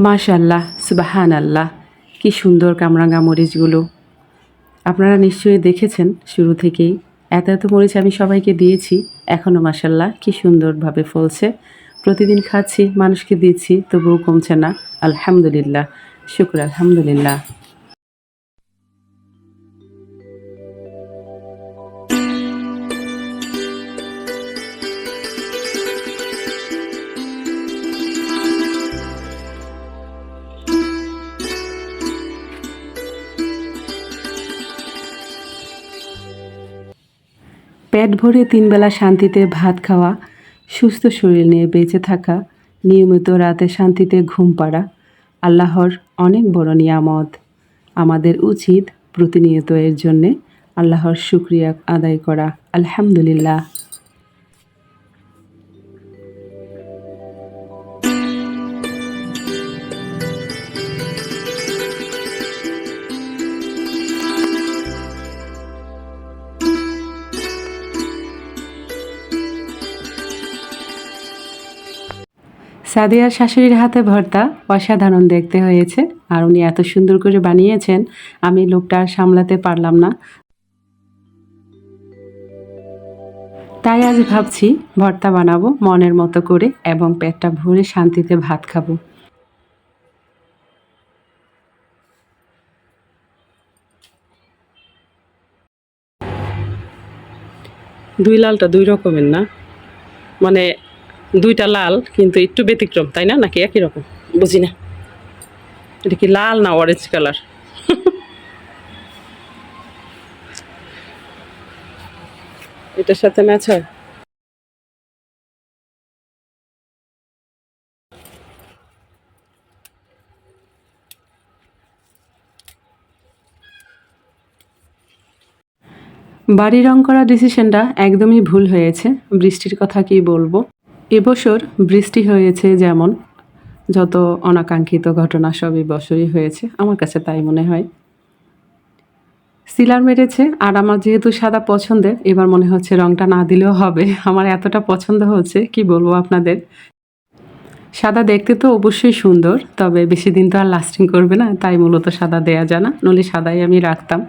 মাশাল্লাহ সুবাহান আল্লাহ কি সুন্দর কামরাঙ্গা মরিচগুলো। আপনারা নিশ্চয়ই দেখেছেন শুরু থেকেই, এত এত মরিচ আমি সবাইকে দিয়েছি এখনও মাসাল্লাহ কি সুন্দরভাবে ফলছে। প্রতিদিন খাচ্ছি, মানুষকে দিচ্ছি, তবুও কমছে না, আলহামদুলিল্লাহ, শুক্র আলহামদুলিল্লাহ। পেট ভরে তিনবেলা শান্তিতে ভাত খাওয়া, সুস্থ শরীর নিয়ে বেঁচে থাকা, নিয়মিত রাতে শান্তিতে ঘুম পাড়া, আল্লাহর অনেক বড় নিয়ামত। আমাদের উচিত প্রতিনিয়ত এর জন্যে আল্লাহর শুক্রিয়া আদায় করা। আলহামদুলিল্লাহ। সাদিয়ার শাশুড়ির হাতে ভর্তা অসাধারণ দেখতে হয়েছে। আর উনি এত সুন্দর করে বানিয়েছেন, আমি লোকটা আর সামলাতে পারলাম না। তাই আজ ভাবছি, ভর্তা বানাবো মনের মতো করে এবং পেটটা ভরে শান্তিতে ভাত খাব। দুই লালটা দুই রকমের না? মানে দুইটা লাল, কিন্তু একটু ব্যতিক্রম, তাই না? নাকি একই রকম? বুঝি না। এটা কি লাল না অরেঞ্জ কালার এটার সাথে ম্যাচ হয়? বাড়ি রং করা ডিসিশনটা একদমই ভুল হয়েছে। বৃষ্টির কথা কি বলব? এবছর বৃষ্টি হয়েছে যেমন, যত অনাকাঙ্ক্ষিত ঘটনা সব এবছরই হয়েছে, আমার কাছে তাই মনে হয়। সিলার মেরেছে, আর আমার যেহেতু সাদা পছন্দের, এবার মনে হচ্ছে রংটা না দিলেও হবে। আমার এতটা পছন্দ হচ্ছে, কি বলব আপনাদের? সাদা দেখতে তো অবশ্যই সুন্দর, তবে বেশি দিন তো আর লাস্টিং করবে না, তাই মূলত সাদা দেয়া যায় না নলে সাদাই আমি রাখতাম।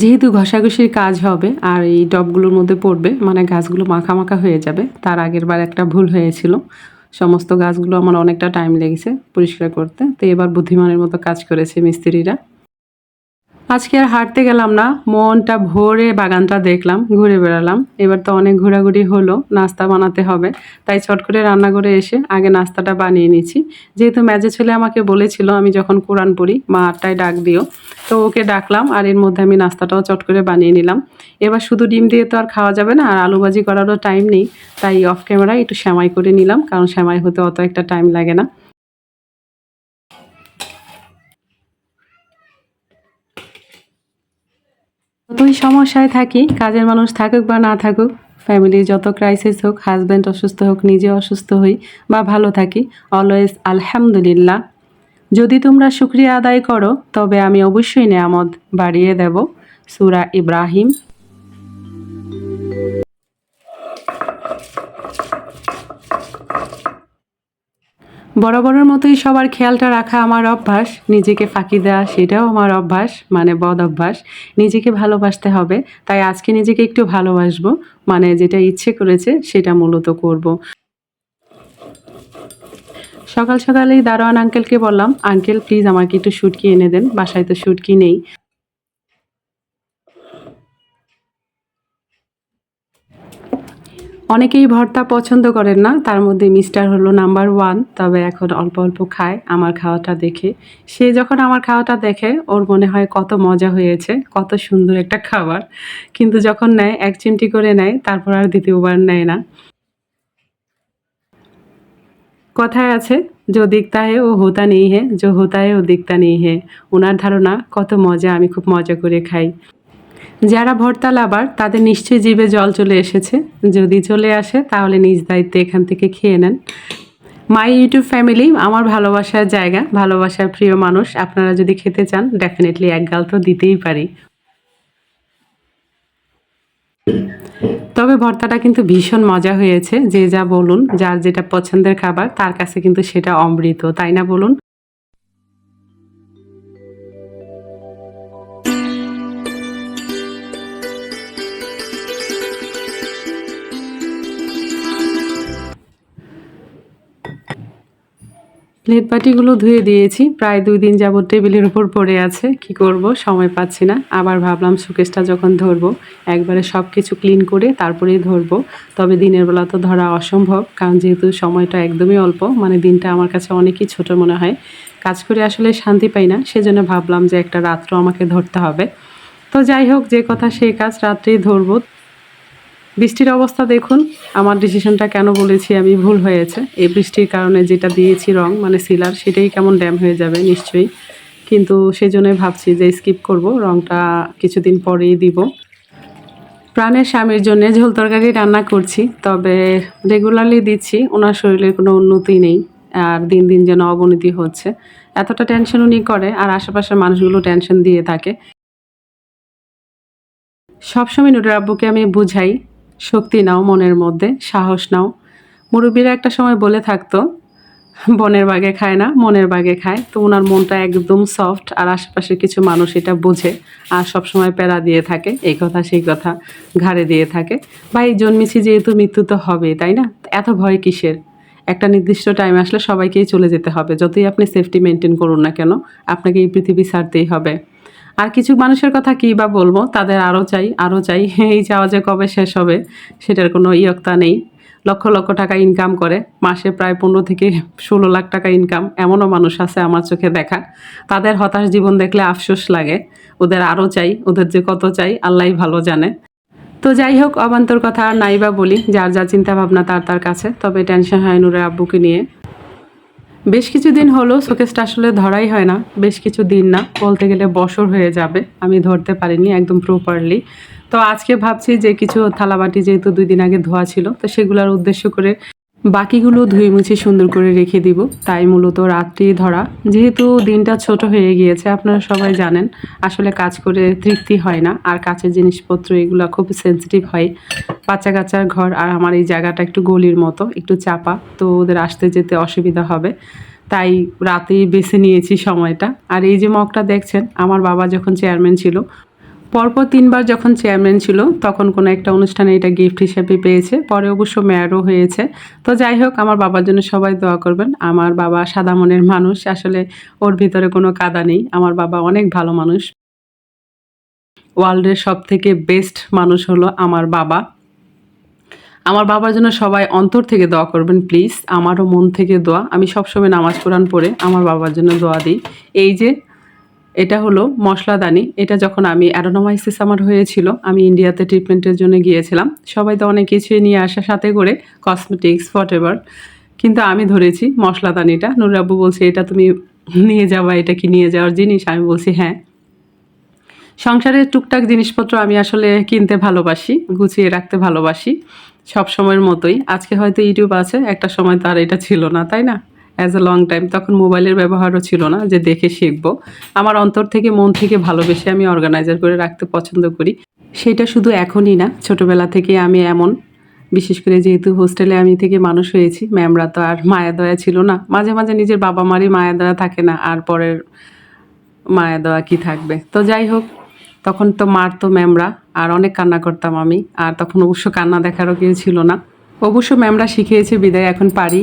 যেহেতু ঘষাঘষির কাজ হবে আর এই টবগুলোর মধ্যে পড়বে মানে গাছগুলো মাখা হয়ে যাবে, তার আগের বার একটা ভুল হয়েছিল। সমস্ত গাছগুলো আমার অনেকটা টাইম লেগেছে পরিষ্কার করতে, তো এবার বুদ্ধিমানের মতো কাজ করেছে মিস্ত্রিরা। আজকে আর হাঁটতে গেলাম না, মনটা ভরে বাগানটা দেখলাম, ঘুরে বেড়ালাম। এবার তো অনেক ঘোরাঘুরি হলো, নাস্তা বানাতে হবে, তাই চট করে রান্না করে এসে আগে নাস্তাটা বানিয়ে নিচ্ছি। যেহেতু ম্যাজে ছেলে আমাকে বলেছিল আমি যখন কোরআন পড়ি, মা আটটায় ডাক দিও। তো ওকে ডাকলাম, আর এর মধ্যে আমি নাস্তাটাও চট করে বানিয়ে নিলাম। এবার শুধু ডিম দিয়ে তো আর খাওয়া যাবে না, আর আলু ভাজি করারও টাইম নেই, তাই অফ ক্যামেরায় একটু শ্যামাই করে নিলাম, কারণ শ্যামাই হতে অত একটা টাইম লাগে না। যতই সমস্যায় থাকি, কাজের মানুষ থাকুক বা না থাকুক ফ্যামিলি যত ক্রাইসিস হোক হাজব্যান্ড অসুস্থ হোক, নিজে অসুস্থ হই বা ভালো থাকি অলওয়েজ আলহামদুলিল্লাহ। যদি তোমরা শুক্রিয়া আদায় করো, তবে আমি অবশ্যই নেয়ামত বাড়িয়ে দেব। সুরা ইব্রাহিম। বরাবরের মতোই সবার খেয়ালটা রাখা আমার অভ্যাস, নিজেকে ফাঁকি দেওয়া সেটাও আমার অভ্যাস মানে বদ অভ্যাস নিজেকে ভালোবাসতে হবে, তাই আজকে নিজেকে একটু ভালোবাসবো মানে যেটা ইচ্ছে করেছে সেটা মূলত করব। সকাল সকালেই দারোয়ান আঙ্কেলকে বললাম আঙ্কেল প্লিজ আমাকে একটু শুটকি এনে দেন, বাসায় তো শুটকি নেই অনেকেই ভর্তা পছন্দ করেন না, তার মধ্যে মিস্টার হলো নাম্বার ওয়ান, তবে এখন অল্প অল্প খায় আমার খাওয়াটা দেখে। সে যখন আমার খাওয়াটা দেখে, ওর মনে হয় কত মজা হয়েছে, কত সুন্দর একটা খাবার। কিন্তু যখন নেয়, এক চিমটি করে নেয়, তারপর আর দ্বিতীয়বার নেয় না। কথায় আছে, যে দিকতা হে, ও হোতা নেই হে, যে হোতা হে, ও দিকতা নেই হে। ওনার ধারণা, কত মজা, আমি খুব মজা করে খাই। যারা ভর্তা লাভার, তাদের নিশ্চয়ই জীবে জল চলে এসেছে। যদি চলে আসে, তাহলে নিজ দায়িত্বে এখান থেকে খেয়ে নেন। মাই ইউটিউব ফ্যামিলি আমার ভালোবাসার জায়গা, ভালোবাসার প্রিয় মানুষ, আপনারা যদি খেতে চান ডেফিনেটলি এক গাল তো দিতেই পারি। তবে ভর্তাটা কিন্তু ভীষণ মজা হয়েছে। যে যা বলুন, যার যেটা পছন্দের খাবার, তার কাছে কিন্তু সেটা অমৃত। তাই না বলুন? প্লেট বাটিগুলো ধুয়ে দিয়েছি। প্রায় দুই দিন যাবত টেবিলের উপর পড়ে আছে। কি করব? সময় পাচ্ছি না। আবার ভাবলাম সুকেশটা যখন ধরবো, একবারে সব কিছু ক্লিন করে তারপরেই ধরবো। তবে দিনের বেলা তো ধরা অসম্ভব, কারণ যেহেতু সময়টা একদমই অল্প মানে দিনটা আমার কাছে অনেকই ছোট মনে হয়। কাজ করে আসলে শান্তি পাই না, সেজন্য ভাবলাম যে একটা রাত্র আমাকে ধরতে হবে। তো যাই হোক, যে কথা সেই কাজ রাত্রেই ধরবো। বৃষ্টির অবস্থা দেখুন। আমার ডিসিশনটা কেন বলেছি আমি ভুল হয়েছে। এই বৃষ্টির কারণে যেটা দিয়েছি রং মানে সিলার সেটাই কেমন ড্যাম হয়ে যাবে নিশ্চয়ই। কিন্তু সেই জন্যই ভাবছি যে স্কিপ করব, রংটা কিছুদিন পরেই দিব। প্রাণের স্বামীর জন্য ঝোল তরকারি রান্না করছি, তবে রেগুলারলি দিচ্ছি, ওনার শরীরের কোনো উন্নতি নেই, আর দিন দিন যেন অবনতি হচ্ছে। এতটা টেনশন উনি করে, আর আশেপাশের মানুষগুলো টেনশন দিয়ে থাকে। সবসময় নুরের আব্বুকে আমি বুঝাই শক্তি নাও মনের মধ্যে, সাহস নাও। মুরব্বীরা একটা সময় বলে থাকতো, বনের বাগে খায় না, মনের বাগে খায়। তো ওনার মনটা একদম সফট আর আশেপাশের কিছু মানুষ এটা বোঝে, আর সব সময় প্যারা দিয়ে থাকে, এই কথা, সেই কথা, ঘাড়ে দিয়ে থাকে। ভাই, জন্মেছি যেহেতু মৃত্যু তো হবে তাই না? এত ভয় কিসের? একটা নির্দিষ্ট টাইম আসলে সবাইকেই চলে যেতে হবে। যতই আপনি সেফটি মেনটেন করুন না কেন, আপনাকে এই পৃথিবী ছাড়তেই হবে। আর কিছু মানুষের কথা কী বা বলব? তাদের আরও চাই আরও চাই। এই যাওয়া যে কবে শেষ হবে, সেটার কোনো ইয়ক্তা নেই। লক্ষ লক্ষ টাকা ইনকাম করে, মাসে প্রায় পনেরো থেকে ষোলো লাখ টাকা ইনকাম এমনও মানুষ আছে আমার চোখে দেখা। তাদের হতাশ জীবন দেখলে আফসোস লাগে। ওদের আরও চাই, ওদের যে কত চাই আল্লাহ ভালো জানে। তো যাই হোক, অবান্তর কথা আর নাই বা বলি। যার যা চিন্তা ভাবনা তার তার কাছে। তবে টেনশন হয় নুরের আব্বুকে নিয়ে। বেশ কিছুদিন হলো শোকেসটা আসলে ধরাই হয় না, বেশ কিছু দিন না। বলতে গেলে বছর হয়ে যাবে, আমি ধরতে পারিনি একদম প্রপারলি তো আজকে ভাবছি যে কিছু থালাবাটি যেহেতু দুই দিন আগে ধোয়া ছিল, তো সেগুলোর উদ্দেশ্য করে বাকিগুলো ধুয়ে মুছে সুন্দর করে রেখে দিব। তাই মূলত রাত্রি ধরা। যেহেতু দিনটা ছোট হয়ে গিয়েছে, আপনারা সবাই জানেন, আসলে কাজ করে তৃপ্তি হয় না। আর কাছের জিনিসপত্র, এগুলো খুব সেন্সিটিভ হয়। বাচ্চা কাচ্চার ঘর, আর আমার এই জায়গাটা একটু গলির মতো, একটু চাপা, তো ওদের আসতে যেতে অসুবিধা হবে। তাই রাতেই বেছে নিয়েছি সময়টা। আর এই যে মগটা দেখছেন, আমার বাবা যখন চেয়ারম্যান ছিল পরপর তিনবার যখন চেয়ারম্যান ছিল, তখন কোনো একটা অনুষ্ঠানে এটা গিফট হিসেবে পেয়েছে। পরে অবশ্য মেয়ারও হয়েছে। তো যাই হোক, আমার বাবার জন্য সবাই দোয়া করবেন। আমার বাবা সাদা মনের মানুষ, আসলে ওর ভিতরে কোনো কাদা নেই। আমার বাবা অনেক ভালো মানুষ। ওয়ার্ল্ডের সব থেকে বেস্ট মানুষ হলো আমার বাবা। আমার বাবার জন্য সবাই অন্তর থেকে দোয়া করবেন প্লিজ আমারও মন থেকে দোয়া। আমি সবসময় নামাজ কোরআন পড়ে আমার বাবার জন্য দোয়া দিই। এই যে এটা হলো মশলাদানি। এটা যখন আমি অ্যাডোনোমাইসিস আমার হয়েছিল, আমি ইন্ডিয়াতে ট্রিটমেন্টের জন্য গিয়েছিলাম। সবাই তো অনেক কিছুই নিয়ে আসা সাথে করে, কসমেটিক্স হোয়াট এভার কিন্তু আমি ধরেছি মশলাদানিটা। নুরাব্বু বলছে, এটা তুমি নিয়ে যাওয়া এটা কি নিয়ে যাওয়ার জিনিস? আমি বলছি হ্যাঁ। সংসারের টুকটাক জিনিসপত্র আমি আসলে কিনতে ভালোবাসি, গুছিয়ে রাখতে ভালোবাসি সব সময়ের মতোই। আজকে হয়তো ইউটিউব আছে, একটা সময় তো আর এটা ছিল না, তাই না? অ্যাজ এ লং টাইম তখন মোবাইলের ব্যবহারও ছিল না যে দেখে শিখব। আমার অন্তর থেকে, মন থেকে ভালোবেসে আমি অর্গানাইজার করে রাখতে পছন্দ করি। সেটা শুধু এখনই না, ছোটোবেলা থেকে আমি এমন, বিশেষ করে যেহেতু হোস্টেলে আমি থেকে মানুষ হয়েছি, ম্যামরা তো আর মায়া দয়া ছিল না। মাঝে মাঝে নিজের বাবা মারই মায়া দয়া থাকে না, আর পরের মায়া দয়া কি থাকবে? তো যাই হোক, তখন তো মার তো ম্যামরা, আর অনেক কান্না করতাম আমি, আর তখন অবশ্য কান্না দেখারও কেউ ছিল না। অবশ্য ম্যামরা শিখিয়েছে, বিদায়, এখন পারি।